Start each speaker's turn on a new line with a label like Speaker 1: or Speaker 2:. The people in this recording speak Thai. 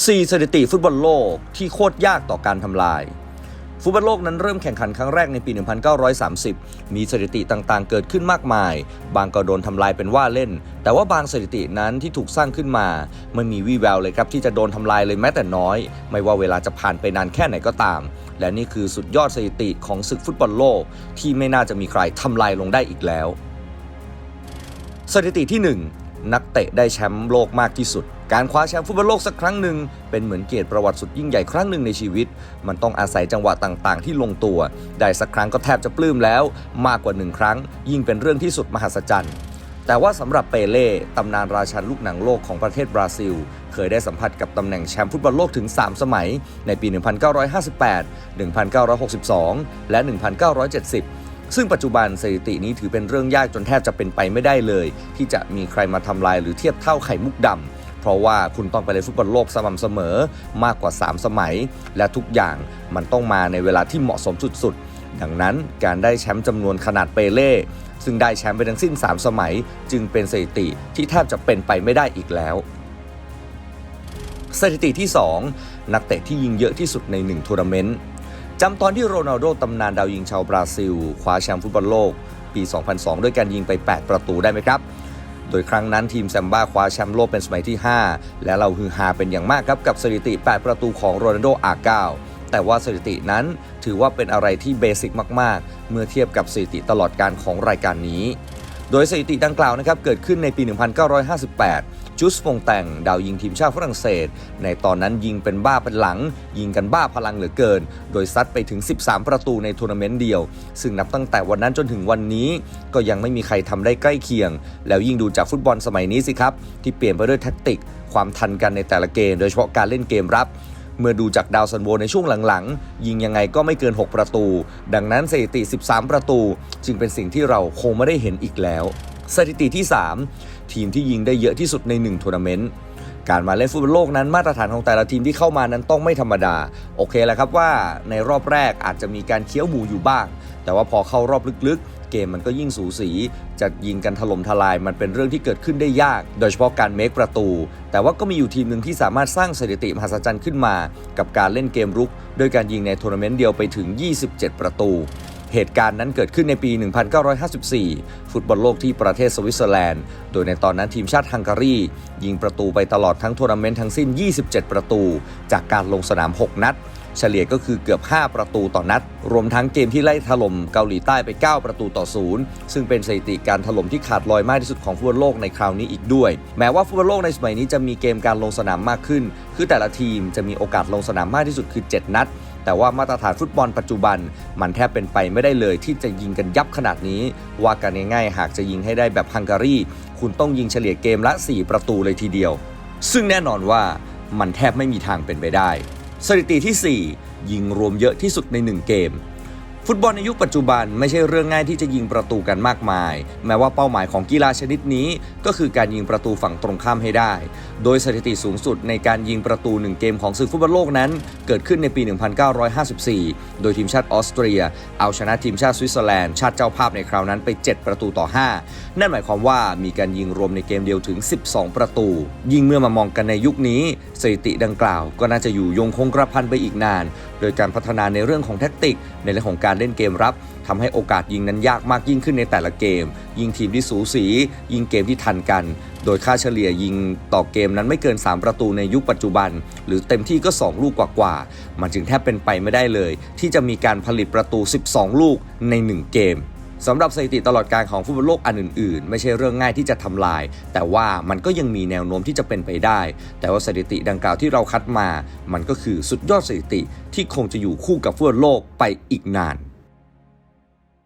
Speaker 1: 4สถิติฟุตบอลโลกที่โคตรยากต่อการทำลาย ฟุตบอลโลกนั้นเริ่มแข่งขันครั้งแรกในปี 1930 มีสถิติต่างๆ เกิดขึ้นมากมาย บางก็โดนทำลายเป็นว่าเล่น แต่ว่าบางสถิตินั้นที่ถูกสร้างขึ้นมาไม่มีวี่แววเลยครับที่จะโดนทำลายเลยแม้แต่น้อย ไม่ว่าเวลาจะผ่านไปนานแค่ไหนก็ตาม และนี่คือสุดยอดสถิติของศึกฟุตบอลโลกที่ไม่น่าจะมีใครทำลายลงได้อีกแล้ว สถิติที่ 1 นักเตะได้แชมป์โลกมากที่สุด การคว้าแชมป์ฟุตบอลโลกสักครั้งหนึ่งเป็นเหมือนเกียรติประวัติสุดยิ่งใหญ่ครั้งหนึ่งในชีวิต มันต้องอาศัยจังหวะต่างๆ ที่ลงตัว ได้สักครั้งก็แทบจะปลื้มแล้ว มากกว่าหนึ่งครั้ง ยิ่งเป็นเรื่องที่สุดมหัศจรรย์แต่ว่าสำหรับเปเล่ตำนานราชันลูกหนังโลกของประเทศบราซิล เคยได้สัมผัสกับตำแหน่งแชมป์ฟุตบอลโลกถึง 3 สมัย ในปี 1958 1962 และ 1970 ซึ่งปัจจุบันสถิตินี้ถือเป็นเรื่องยากจนแทบจะเป็นไปไม่ได้เลย ที่จะมีใครมาทำลายหรือเทียบเท่าไข่มุกดำเพราะว่าคุณต้องไปเล่นฟุตบอลโลกสม่ำเสมอมากกว่า 3 สมัย และทุกอย่างมันต้องมาในเวลาที่เหมาะสมสุดๆ ดังนั้นการได้แชมป์จำนวนขนาดเปเล่ซึ่งได้แชมป์ไปทั้งสิ้น 3 สมัย จึงเป็นสถิติที่แทบจะเป็นไปไม่ได้อีกแล้ว สถิติที่ 2 นักเตะที่ยิงเยอะที่สุดใน 1 ทัวร์นาเมนต์ จำตอนที่โรนัลโดตำนานดาวยิงชาวบราซิล คว้าแชมป์ฟุตบอลโลก ปี 2002 ด้วยการยิงไป 8 ประตูได้ไหมครับ โดยครั้งนั้นทีมแซมบ้าคว้าแชมป์โลกเป็นสมัยที่ 5 และเราฮือฮาเป็นอย่างมากครับกับสถิติ 8 ประตูของโรนัลโดอาเก้าแต่ว่าสถิตินั้นถือว่าเป็นอะไรที่เบสิกมาก ๆ เมื่อเทียบกับสถิติตลอดการของรายการนี้ โดยสถิติดังกล่าวนะครับเกิดขึ้นในปี 1958 จุสฟงแต่ง ดาวยิงทีมชาติฝรั่งเศส ในตอนนั้นยิงเป็นบ้าเป็นหลัง ยิงกันบ้าพลังเหลือเกิน โดยซัดไปถึง 13 ประตูในทัวร์นาเมนต์เดียว ซึ่งนับตั้งแต่วันนั้นจนถึงวันนี้ ก็ยังไม่มีใครทำได้ใกล้เคียง แล้วยิ่งดูจากฟุตบอลสมัยนี้สิครับ ที่เปลี่ยนไปด้วยแท็กติก ความทันกันในแต่ละเกม โดยเฉพาะการเล่นเกมรับเมื่อดูจากดาวซันโวในช่วงหลังๆ ยิงยังไงก็ไม่เกิน 6 ประตู ดังนั้นสถิติ 13 ประตู จึงเป็นสิ่งที่เราคงไม่ได้เห็นอีกแล้ว สถิติที่ 3ทีมที่ยิงได้เยอะที่สุดใน1ทัวร์นาเมนต์การมาเล่นฟุตบอลโลกนั้นมาตรฐานของแต่ละทีมที่เข้ามานั้นต้องไม่ธรรมดา โอเคแหละครับว่าในรอบแรกอาจจะมีการเคี้ยวหมูอยู่บ้าง แต่ว่าพอเข้ารอบลึกๆ เกมมันก็ยิ่งสูสีจะยิงกันถล่มทลายมันเป็นเรื่องที่เกิดขึ้นได้ยาก โดยเฉพาะการเมคประตู แต่ว่าก็มีอยู่ทีมหนึ่งที่สามารถสร้างสถิติมหัศจรรย์ขึ้นมา กับการเล่นเกมรุก โดยการยิงในทัวร์นาเมนต์เดียวไปถึง 27 ประตู เหตุการณ์นั้นเกิดขึ้นในปี 1954 ฟุตบอลโลกที่ประเทศสวิตเซอร์แลนด์ โดยในตอนนั้นทีมชาติฮังการี ยิงประตูไปตลอดทั้งทัวร์นาเมนต์ทั้งสิ้น 27 ประตู จากการลงสนาม 6 นัด เฉลี่ยก็คือเกือบ 5 ประตูต่อนัด รวมทั้งเกมที่ไล่ถล่มเกาหลีใต้ไป 9 ประตูต่อศูนย์ซึ่งเป็นสถิติการถล่มที่ขาดลอยมากที่สุดของฟุตบอลโลกในคราวนี้อีกด้วย แม้ว่าฟุตบอลโลกในสมัยนี้จะมีเกมการลงสนามมากขึ้น คือแต่ละทีมจะมีโอกาสลงสนามมากที่สุดคือ 7 นัด แต่ว่ามาตรฐานฟุตบอลปัจจุบัน มันแทบเป็นไปไม่ได้เลยที่จะยิงกันยับขนาดนี้ ว่ากันง่ายๆหากจะยิงให้ได้แบบฮังการี คุณต้องยิงเฉลี่ยเกมละ 4 ประตูเลยทีเดียว ซึ่งแน่นอนว่ามันแทบไม่มีทางเป็นไปได้ สถิติที่ 4 ยิงรวมเยอะที่สุดใน 1 เกม ฟุตบอลในยุคปัจจุบันไม่ใช่เรื่องง่ายที่จะยิงประตูกันมากมาย แม้ว่าเป้าหมายของกีฬาชนิดนี้ ก็คือการยิงประตูฝั่งตรงข้ามให้ได้ โดยสถิติสูงสุดในการยิงประตู 1 เกมของศึกฟุตบอลโลกนั้น เกิดขึ้นในปี 1954 โดยทีมชาติออสเตรีย เอาชนะทีมชาติสวิตเซอร์แลนด์ชาติเจ้าภาพในคราวนั้นไป 7 ประตูต่อ 5 นั่นหมายความว่ามีการยิงรวมในเกมเดียวถึง 12 ประตู ยิ่งเมื่อมามองกันในยุคนี้สถิติดังกล่าว ก็น่าจะอยู่ยงคงกระพันไปอีกนาน โดยการพัฒนาในเรื่องของแท็กติก ในเรื่องของการเล่นเกมรับทำให้โอกาสยิงนั้นยากมากยิ่งขึ้นในแต่ละเกม ยิงทีมที่สูสี ยิงเกมที่ทันกัน โดยค่าเฉลี่ยยิงต่อเกมนั้นไม่เกิน 3 ประตูในยุคปัจจุบัน หรือเต็มที่ก็ 2 ลูกกว่าๆมันจึงแทบเป็นไปไม่ได้เลย ที่จะมีการผลิตประตู 12 ลูกใน 1 เกม สำหรับสถิติตลอดการของฟุตบอลโลกอันอื่นๆ ไม่ใช่เรื่องง่ายที่จะทำลาย แต่ว่ามันก็ยังมีแนวโน้มที่จะเป็นไปได้ แต่ว่าสถิติดังกล่าวที่เราคัดมา มันก็คือสุดยอดสถิติที่คงจะอยู่คู่กับฟุตบอลโลกไปอีกนาน